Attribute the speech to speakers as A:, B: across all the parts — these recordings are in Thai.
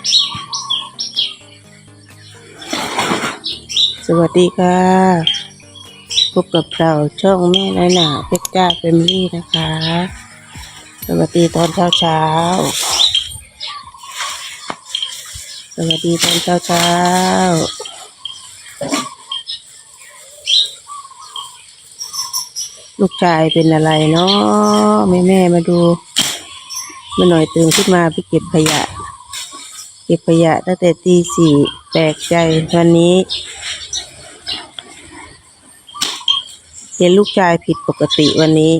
A: สวัสดีค่ะ พบกับเราช่องแม่น้อยหนาเพชรจ้าเฟมลี่นะคะ สวัสดีตอนเช้าเช้า สวัสดีตอนเช้าเช้าลูกชายเป็นอะไรเนาะแม่แม่มาดูมาหน่อยตื่นขึ้นมาไปเก็บขยะ ก็บขยะตั้งแต่ตีสี่แปลกใจวันนี้ เห็นลูกชายผิดปกติวันนี้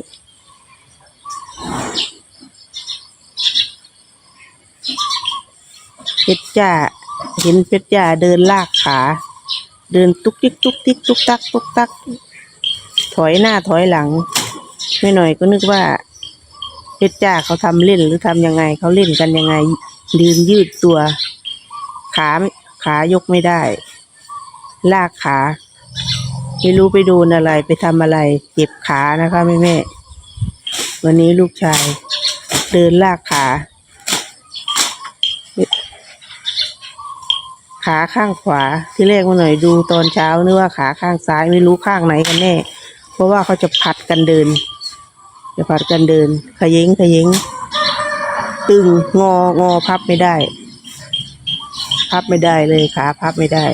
A: เพชรจ้าเห็นเพชรจ้าเดินลากขา เดินตุกติกตุกติกตุกตักตุกตัก ถอยหน้าถอยหลัง ไม่หน่อยก็นึกว่าเพชรจ้าเขาทำเล่นหรือทำยังไงเขาเล่นกันยังไง ยืนยืดตัว ขาขายกไม่ได้ ลากขา ไม่รู้ไปโดนอะไรไปทำอะไร เจ็บขานะคะแม่แม่วันนี้ลูกชาย เดินลากขา ขาข้างขวาที่แรกมาหน่อยดูตอนเช้านึกว่าขาข้างซ้ายไม่รู้ข้างไหนกันแน่ เพราะว่าเขาจะผัดกันเดิน จะผัดกันเดินขยิงขยิง ตึงงองอพับไม่ได้ พับไม่ได้เลยขาพับไม่ได้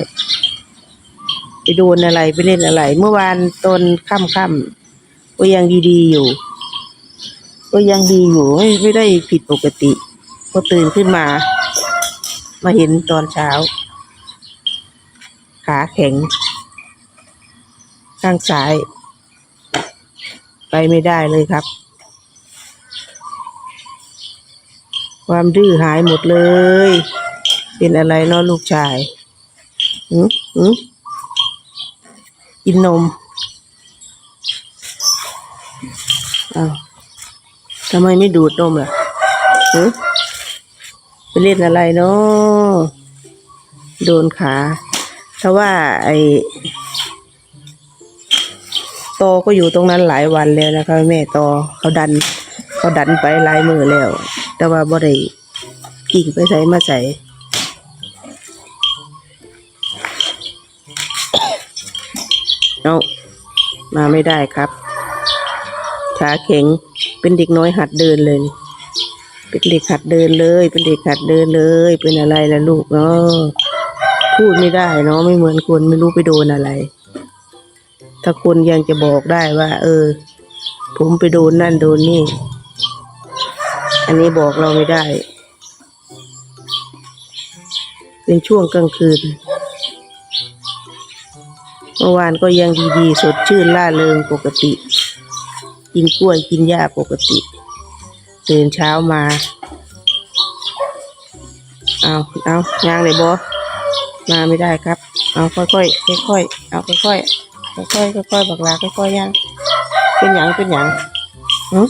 A: ไปโดนอะไรไปเล่นอะไร เมื่อวานตนค่ำค่ำก็ยังดีๆอยู่ ก็ยังดีอยู่ไม่ไม่ได้ผิดปกติพอตื่นขึ้นมา มาเห็นตอนเช้า ขาแข็ง ข้างซ้าย ไปไม่ได้เลยครับ ความดื้อหายหมดเลย เป็นอะไรเนาะลูกชายหืมหืมกินนมอ้าวทำไมไม่ดูดนมล่ะฮะไปเล่นอะไรเนาะโดนขาถ้าว่าไอ้โตก็อยู่ตรงนั้นหลายวันแล้วนะคะแม่โตเขาดัน เขาดันไปหลายมือแล้ว แต่ว่าบ่ได้กิ่งไปใส่มาใส่เอามาไม่ได้ครับขาแข็งเป็นเด็กน้อยหัดเดินเลย เป็นเด็กหัดเดินเลย เป็นเด็กหัดเดินเลย เป็นอะไรล่ะลูกเนาะพูดไม่ได้เนาะไม่เหมือนคนไม่รู้ไปโดนอะไร ถ้าคนยังจะบอกได้ว่า เออ ผมไปโดนนั่นโดนนี่ อันนี้บอกเราไม่ได้ เป็นช่วงกลางคืน เมื่อวานก็ยังดีๆ สดชื่นล่าเริงปกติ กินกล้วยกินหญ้าปกติ ตื่นเช้ามา เอาเอายางเลยบอมาไม่ได้ครับ เอาค่อยๆค่อยๆเอาค่อยๆค่อยๆค่อยๆบักลาค่อยๆย่างเป็นหยังเป็นหยังหืม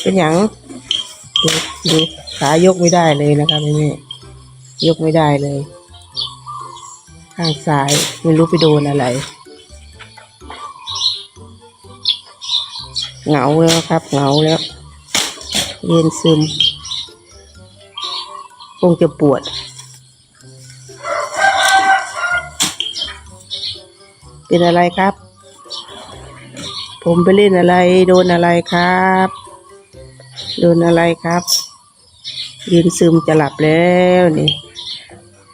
A: เป็นหยัง ดูดูขายกไม่ได้เลยนะคะแม่แม่ยกไม่ได้เลย ข้างซ้ายไม่รู้ไปโดนอะไรเหงาแล้วครับเหงาแล้ว เย็นซึมคงจะปวด เป็นอะไรครับ ผมไปเล่นอะไรโดนอะไรครับ โดนอะไรครับ ยืนซึมจะหลับแล้วนี่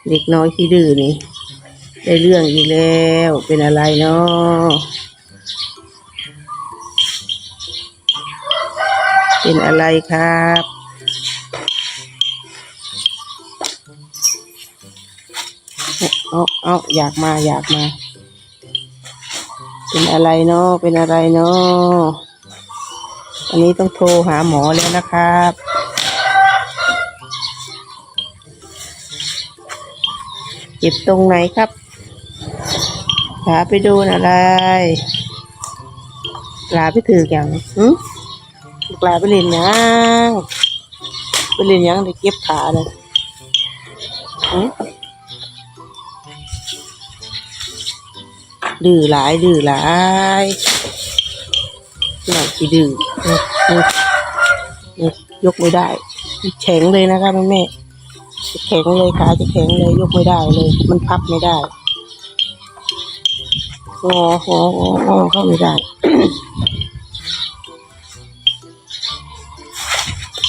A: เด็กน้อยที่ดื้อนี่ ได้เรื่องอีกแล้วเป็นอะไรเนาะเป็นอะไรครับเอาเอาอยากมาอยากมา เป็นอะไรเนาะเป็นอะไรเนาะ อันนี้ต้องโทรหาหมอแล้วนะครับเจ็บตรงไหนครับขาไปโดนอะไรลาไปถืออย่างหืมลูกลาไปเล่นยังไปเล่นยังได้เก็บขาเลยหืมดื้อหลายดื้อหลาย หน่อยสิดื้อนี่นี่นี่ยกไม่ได้ แข็งเลยนะคะแม่แม่จะแข็งเลยขาจะแข็งเลยยกไม่ได้เลย มันพับไม่ได้งองององอเข้าไม่ได้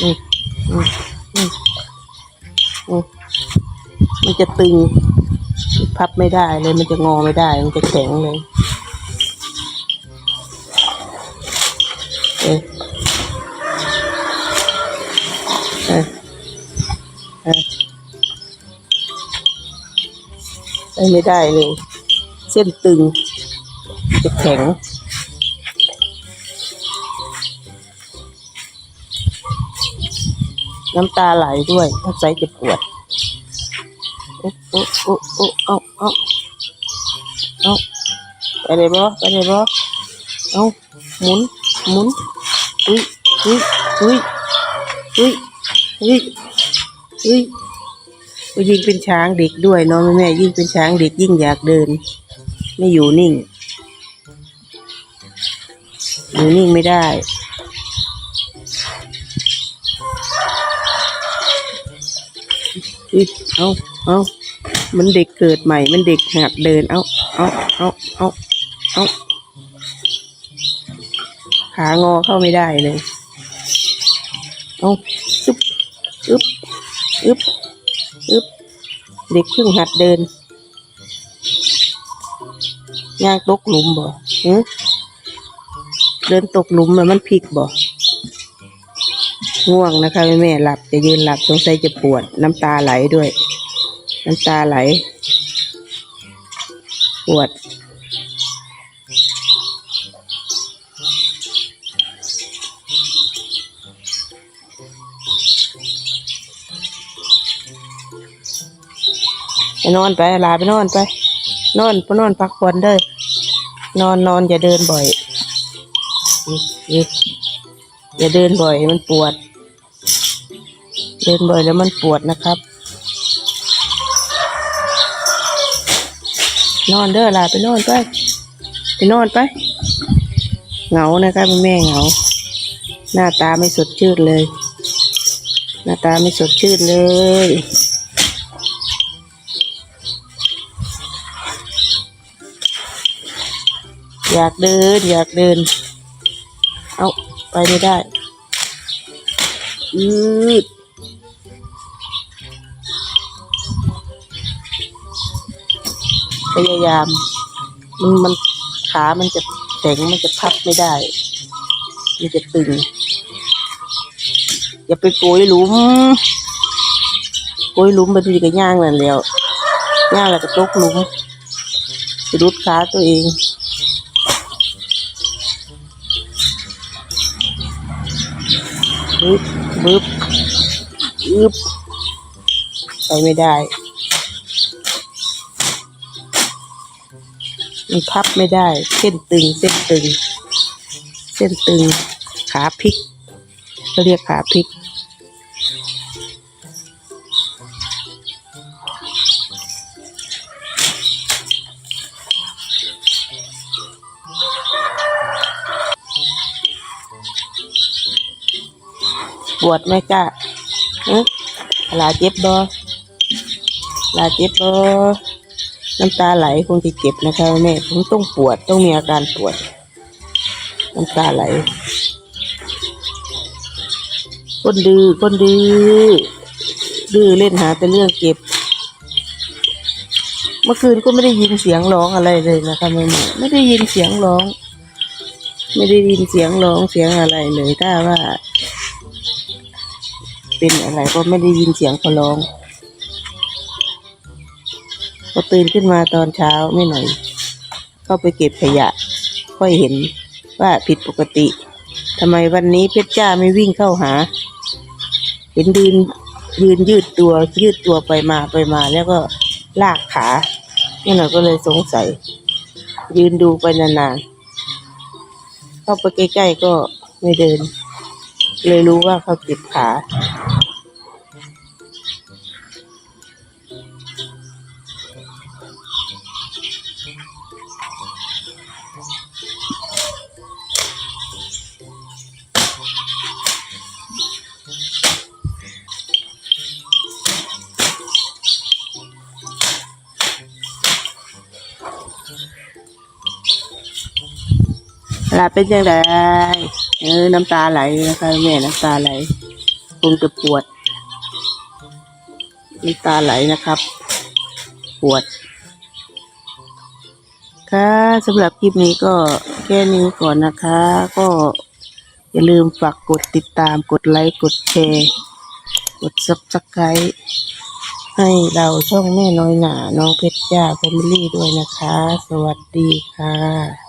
A: อืมอืมอืมมันจะตึง พับไม่ได้เลย มันจะงอไม่ได้ มันจะแข็งเลย ไปไม่ได้เลย เส้นตึงจะแข็งน้ำตาไหลด้วยถ้าใจจะปวดโอ้โอ้โอ้โอ้เอาเอาเอาไปเลยบ่ไปเลยบ่เอาหมุนหมุน อุ้ยอุ้ยอุ้ยอุ้ยอุ้ยอุ้ยยิ่งเป็นช้างเด็กด้วยเนาะแม่แม่ยิ่งเป็นช้างเด็กยิ่งอยากเดิน ไม่อยู่นิ่งอยู่นิ่งไม่ได้อุ๊ยเอาเอามันเด็กเกิดใหม่ มันเด็กหัดเดิน เอาเอาเอาเอาเอา ขางอเข้าไม่ได้เลยเอาอึ๊บอึ๊บอึ๊บอึ๊บเด็กเพิ่งหัดเดินยางตกหลุมบ่หือเดินตกหลุมแล้วมันพลิกบ่ง่วงนะคะแม่แม่หลับจะยืนหลับสงสัยจะปวด น้ำตาไหลด้วย น้ำตาไหล ปวด ไปนอนไปลาไปนอนไป นอนไปนอนพักผ่อนเด้อนอนนอนอย่าเดินบ่อยอย่าเดินบ่อยมันปวด เดินบ่อยแล้วมันปวดนะครับ นอนเด้อลาไปนอนไปไปนอนไปเหงานะครับแม่เหงา หน้าตาไม่สดชื่นเลย หน้าตาไม่สดชื่นเลย อยากเดิน อยากเดิน เอาไปไม่ได้อืดพยายาม มันมันขามันจะแข็งมันจะพับไม่ได้ มันจะตึง อย่าไปโกยหลุมโกยหลุมไปทีก็ย่างนั่นแล้วย่างแล้วก็ตกหลุมจะรุดขาตัวเอง บึบบึบบึบไปไม่ได้ มันพับไม่ได้ เส้นตึง เส้นตึง เส้นตึง ขาพลิกเขาเรียกขาพลิก ปวดไหมกะหลาเจ็บบ่หลาเจ็บบ่น้ำตาไหลคงจะเจ็บนะคะแม่ผมต้องปวดต้องมีอาการปวด น้ำตาไหลคนดื้อคนดื้อดื้อเล่นหาแต่เรื่องเก็บ เมื่อคืนก็ไม่ได้ยินเสียงร้องอะไรเลยนะคะแม่ไม่ได้ยินเสียงร้อง ไม่ได้ยินเสียงร้องเสียงอะไรเลยถ้าว่า เป็นอะไรก็ไม่ได้ยินเสียงเขาร้องพอตื่นขึ้นมาตอนเช้าไม่หน่อย เข้าไปเก็บขยะ ค่อยเห็นว่าผิดปกติทำไมวันนี้เพชรจ้าไม่วิ่งเข้าหา เห็นยืนยืนยืดตัวยืดตัวไปมาไปมา แล้วก็ลากขานี่หน่อยก็เลยสงสัย ยืนดูไปนานๆเข้าไปใกล้ๆก็ไม่เดิน เลยรู้ว่าเขาเจ็บขา ลาเป็นยังไงเออน้ำตาไหลนะคะแม่น้ำตาไหลคงจะปวดน้ำตาไหลนะครับ ปวด ค่ะสำหรับคลิปนี้ก็แค่นี้ก่อนนะคะ ก็อย่าลืมฝากกดติดตามกดไลค์กดแชร์กดซับสไครต์ให้เราช่องแม่น้อยหนาน้องเพชรจ้าแฟมิลี่ด้วยนะคะ สวัสดีค่ะ